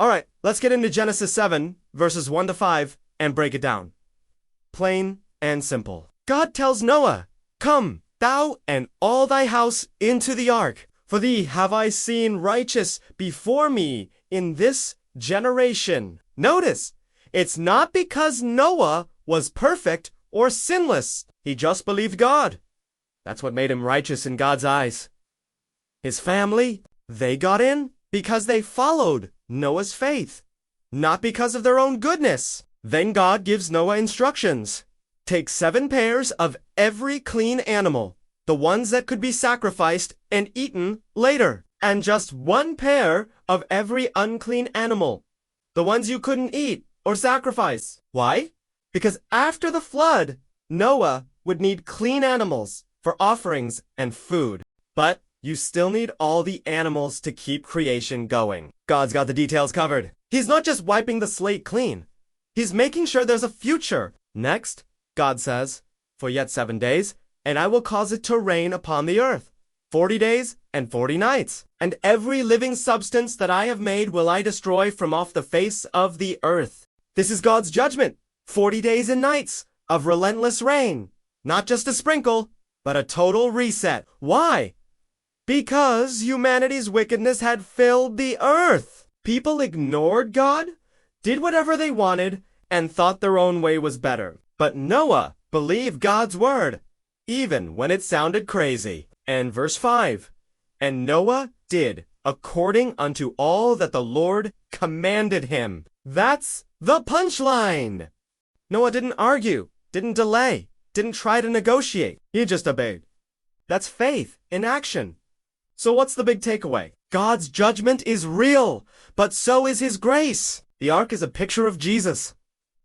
All right, let's get into Genesis 7, verses 1 to 5, and break it down. Plain and simple. God tells Noah, Come, thou and all thy house into the ark. For thee have I seen righteous before me in this generation. Notice, it's not because Noah was perfect or sinless. He just believed God. That's what made him righteous in God's eyes. His family, they got in because they followed Noah's faith, not because of their own goodness. Then God gives Noah instructions. Take seven pairs of every clean animal, the ones that could be sacrificed and eaten later, and just one pair of every unclean animal, the ones you couldn't eat or sacrifice. Why? Because after the flood, Noah would need clean animals for offerings and food. But you still need all the animals to keep creation going. God's got the details covered. He's not just wiping the slate clean. He's making sure there's a future. Next, God says, For yet seven days, and I will cause it to rain upon the earth. Forty days and forty nights. And every living substance that I have made will I destroy from off the face of the earth. This is God's judgment. Forty days and nights of relentless rain. Not just a sprinkle, but a total reset. Why? Because humanity's wickedness had filled the earth. People ignored God, did whatever they wanted, and thought their own way was better. But Noah believed God's word, even when it sounded crazy. And verse 5 And Noah did according unto all that the Lord commanded him. That's the punchline. Noah didn't argue, didn't delay, didn't try to negotiate. He just obeyed. That's faith in action. So what's the big takeaway? God's judgment is real, but so is his grace. The ark is a picture of Jesus.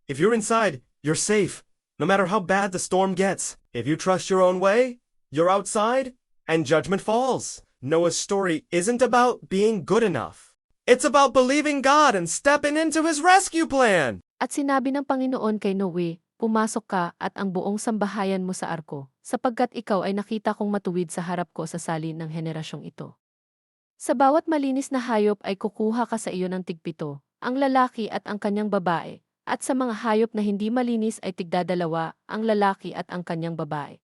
If you're inside, you're safe, no matter how bad the storm gets. If you trust your own way, you're outside, and judgment falls. Noah's story isn't about being good enough. It's about believing God and stepping into his rescue plan. At sinabi ng Panginoon kay Noe, Pumasok ka at ang buong sambahayan mo sa arko, sapagkat ikaw ay nakita kong matuwid sa harap ko sa salin ng henerasyong ito. Sa bawat malinis na hayop ay kukuha ka sa iyo ng tigpito, ang lalaki at ang kanyang babae, at sa mga hayop na hindi malinis ay tigdadalawa, ang lalaki at ang kanyang babae.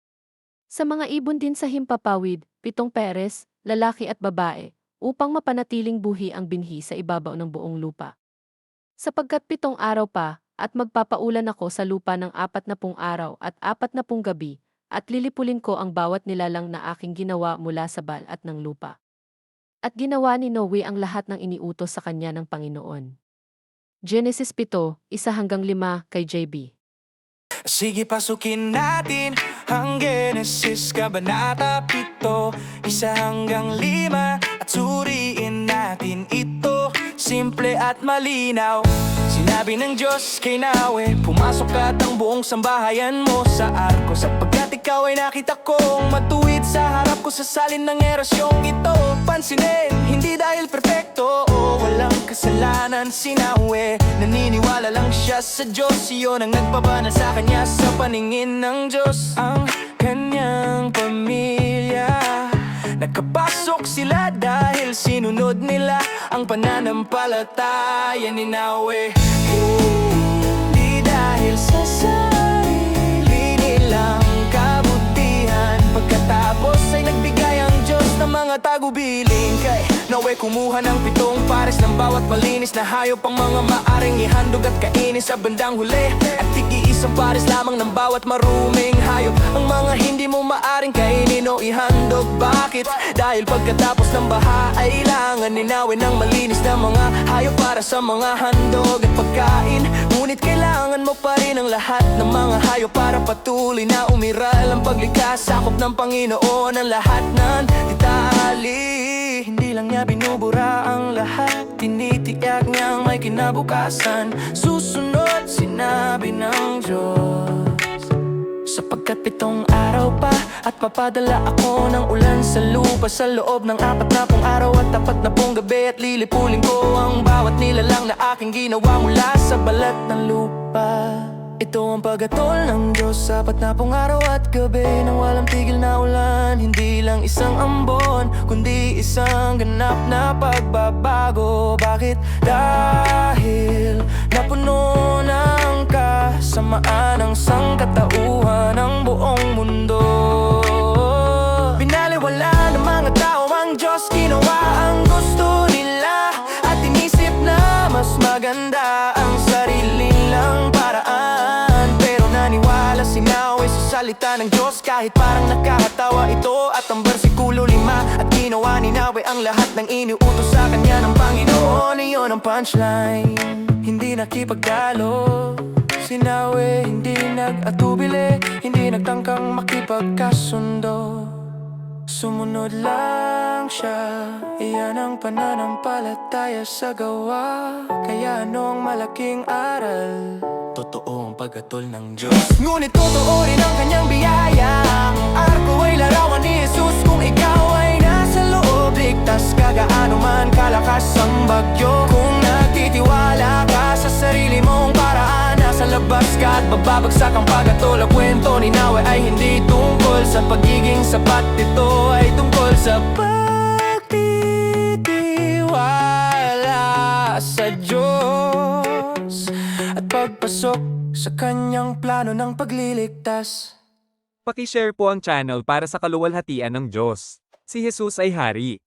Sa mga ibon din sa himpapawid, pitong peres, lalaki at babae, upang mapanatiling buhi ang binhi sa ibabaw ng buong lupa. Sapagkat pitong araw pa, at magpapaulan ako sa lupa ng apat na pung araw at apat na pung gabi, at lilipulin ko ang bawat nilalang na aking ginawa mula sa balat ng lupa. At ginawa ni Noe ang lahat ng iniutos sa kanya ng Panginoon. Genesis 7, isa hanggang 5 kay JB. Sige pasukin natin ang Genesis Kabanata 7 Isa hanggang lima at suriin natin ito Simple at malinaw Sinabi ng Diyos kay Nawe Pumasok ka at ang buong sambahayan mo sa arko. Sapagkat ikaw ay nakita kong matuwid sa harap ko Sa salin ng erasyong ito. Pansinin, hindi dahil perfecto o walang kasalanan si Nawe. Naniniwala lang siya sa Diyos Iyon ang nagpabana sa kanya sa paningin ng Diyos. Ang kanyang pamilya. Nakapasok sila dahil sinunod nila ang pananampalataya ni Nawe. Hindi Nawe kumuha ng pitong pares ng bawat malinis na hayop. Ang mga maaring ihandog at kainin sa bandang huli. At tigi-isang pares lamang ng bawat maruming hayop. Ang mga hindi mo maaring kainin o ihandog. Bakit? Dahil pagkatapos ng baha ay ilangan ninawin ng malinis na mga hayop Para sa mga handog at pagkain Mo pa rin ang lahat ng mga hayop Para patuloy na umiral. Ang paglikas Sakop ng Panginoon ang lahat ng detalye Hindi lang niya binubura ang lahat Tinitiyak niyang may kinabukasan. Susunod sinabi ng Diyos. Sapagkat pitong araw pa At papadala ako ng ulan sa lupa Sa loob ng apat na pong araw At tapat na pong gabi At lilipulin ko ang bawat nilalang na aking ginawa Mula sa balat ng lupa. Ito ang paghatol ng Diyos Sapat na pong araw at gabi Nang walang tigil na ulan. Hindi lang isang ambon Kundi isang ganap na pagbabago. Bakit? Dahil Napuno ng kasamaan Ang sangkatauhan ng buong salita ng Diyos. Kahit parang nakakatawa ito At ang versikulo lima At ginawa ni Nawe ang lahat ng iniutos sa kanya ng Panginoon. Iyon ang punchline Hindi nakipagdalo Si Nawe hindi nag-atubili Hindi nagtangkang makipagkasundo Sumunod lang siya. Iyan ang pananampalataya sa gawa. Kaya anong malaking aral Totoo ang pagkatol ng Diyos. Ngunit totoo rin ang kanyang biyaya. Ang arko ay larawan ni Jesus. Kung ikaw ay nasa loob Ligtas ka gaano man kalakas ang bagyo. Kung nagtitiwala ka sa sarili mong paraan Nasa labas ka at bababagsak ang pagkatol Ang kwento ni Nawe ay hindi tungkol sa sa kanyang plano ng pagliligtas Pakishare po ang channel para sa kaluwalhatian ng Diyos. Si Jesus ay Hari.